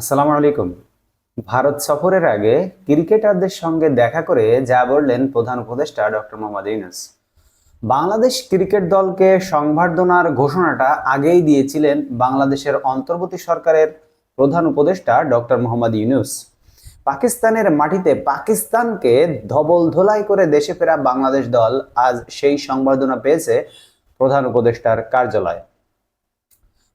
আসসালামু আলাইকুম। ভারত সফরের আগে ক্রিকেটারদের সঙ্গে দেখা করে যা বললেন প্রধান উপদেষ্টা ডক্টর মোহাম্মদ ইউনুস। বাংলাদেশ ক্রিকেট দলকে সংবর্ধনার ঘোষণাটা আগেই দিয়েছিলেন বাংলাদেশের অন্তর্বর্তী সরকারের প্রধান উপদেষ্টা ডক্টর মোহাম্মদ ইউনুস। পাকিস্তানের মাটিতে পাকিস্তানকে ধবল ধোলাই করে দেশে ফেরা বাংলাদেশ দল আজ সেই সংবর্ধনা পেয়েছে প্রধান উপদেষ্টার কার্যালয়।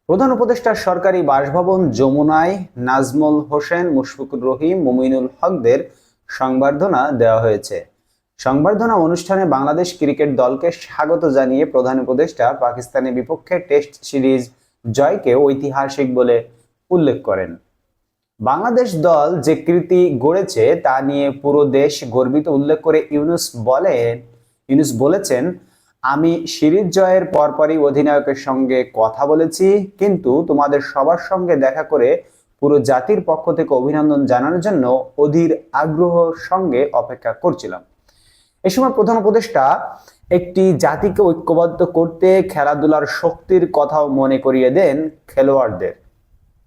প্রধান উপদেষ্টার সরকারি বাসভবন যমুনায় নাজমুল হোসেন, মুশফিকুর রহিম, মুমিনুল হকদের সংবর্ধনা দেওয়া হয়েছে। সংবর্ধনা অনুষ্ঠানে বাংলাদেশ ক্রিকেট দলকে স্বাগত জানিয়ে প্রধান উপদেষ্টা পাকিস্তানের বিপক্ষে টেস্ট সিরিজ জয়কে ঐতিহাসিক বলে উল্লেখ করেন। বাংলাদেশ দল যে কৃতি গড়েছে তা নিয়ে পুরো দেশ গর্বিত। উল্লেখ করে ইউনুস বলেন, ইউনুস বলেছেন আমি সিরিজ জয়ের পরপরই অধিনায়কের সঙ্গে কথা বলেছি, কিন্তু তোমাদের সবার সঙ্গে দেখা করে পুরো জাতির পক্ষ থেকে অভিনন্দন জানানোর জন্য অধীর আগ্রহ সঙ্গে অপেক্ষা করছিলাম। এ সময় প্রধান উপদেষ্টা একটি জাতিকে ঐক্যবদ্ধ করতে খেলাধুলার শক্তির কথাও মনে করিয়ে দেন খেলোয়াড়দের।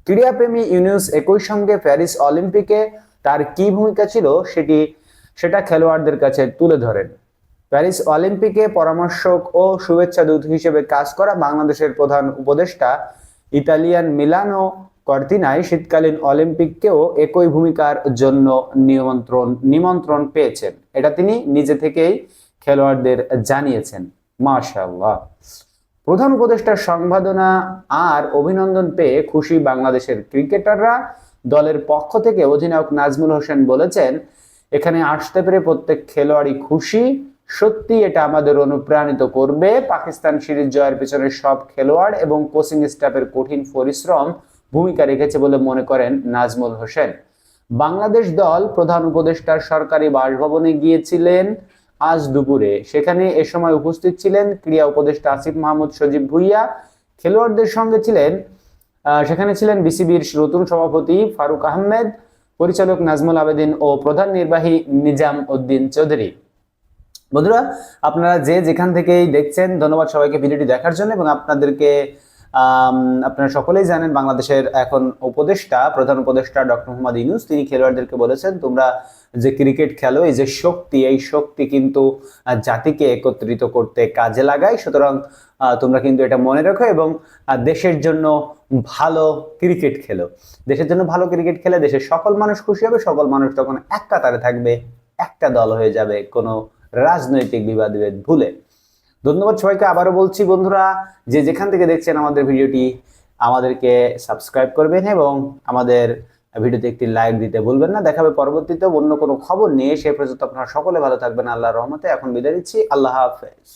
ক্রীড়াপ্রেমী ইউনুস একই সঙ্গে প্যারিস অলিম্পিকে তার কি ভূমিকা ছিল সেটি সেটা খেলোয়াড়দের কাছে তুলে ধরেন। প্যারিস অলিম্পিকে পরামর্শক ও শুভেচ্ছা দূত হিসেবে কাজ করা বাংলাদেশের প্রধান উপদেষ্টা ইতালিয়ান মিলানো কর্তিনায় শীতকালীন অলিম্পিককেও একই ভূমিকার জন্য নিমন্ত্রণ নিমন্ত্রণ পেয়েছেন। এটা তিনি নিজে থেকেই খেলোয়াড়দের জানিয়েছেন। মাশাআল্লাহ। প্রধান উপদেষ্টার সংবাদনা আর অভিনন্দন পেয়ে খুশি বাংলাদেশের ক্রিকেটাররা। দলের পক্ষ থেকে অধিনায়ক নাজমুল হোসেন বলেছেন, এখানে আসতে পেরে প্রত্যেক খেলোয়াড়ই খুশি। সত্যি এটা আমাদের অনুপ্রাণিত করবে। পাকিস্তান সিরিজ জয়ের পেছনে সব খেলোয়াড় এবং কোচিং স্টাফের কঠিন পরিশ্রম ভূমিকা রেখেছে বলে মনে করেন নাজমুল হোসেন। বাংলাদেশ দল প্রধান উপদেষ্টার সরকারি বাসভবনে গিয়েছিলেন আজ দুপুরে। সেখানে এ সময় উপস্থিত ছিলেন ক্রীড়া উপদেষ্টা আসিফ মাহমুদ, সজীব ভুইয়া। খেলোয়াড়দের সঙ্গে ছিলেন সেখানে ছিলেন বিসিবির নতুন সভাপতি ফারুক আহমেদ, পরিচালক নাজমুল আবেদিন ও প্রধান নির্বাহী নিজাম উদ্দিন চৌধুরী। বন্ধুরা, আপনারা যে যেখান থেকেই দেখছেন, ধন্যবাদ সবাইকে ভিডিওটি দেখার জন্য এবং আপনাদেরকে আপনারা সকলেই জানেন বাংলাদেশের এখন উপদেষ্টা, প্রধান উপদেষ্টা ডক্টর মোহাম্মদ ইউনুস। তিনি খেলোয়াড়দেরকে বলেছেন, তোমরা যে ক্রিকেট খেলো, এই যে শক্তি, এই শক্তি কিন্তু জাতিকে একত্রিত করতে কাজে লাগায়। সুতরাং তোমরা কিন্তু এটা মনে রাখো এবং দেশের জন্য ভালো ক্রিকেট খেলো। দেশের জন্য ভালো ক্রিকেট খেলে দেশের সকল মানুষ খুশি হবে। সকল মানুষ তখন এক কাতারে থাকবে, একটা দল হয়ে যাবে, কোনো রাজনৈতিক বিবাদ বিভেদ ভুলে। ধন্যবাদ সবাইকে। আবারও বলছি বন্ধুরা, যে যেখান থেকে দেখছেন আমাদের ভিডিওটি, আমাদেরকে সাবস্ক্রাইব করবেন এবং আমাদের ভিডিওতে একটি লাইক দিতে ভুলবেন না। দেখাবে পরবর্তীতে অন্য কোনো খবর নিয়ে। সে পর্যন্ত আপনারা সকলে ভালো থাকবেন। আল্লাহর রহমতে। এখন বিদায় দিচ্ছি আল্লাহ হাফেজ।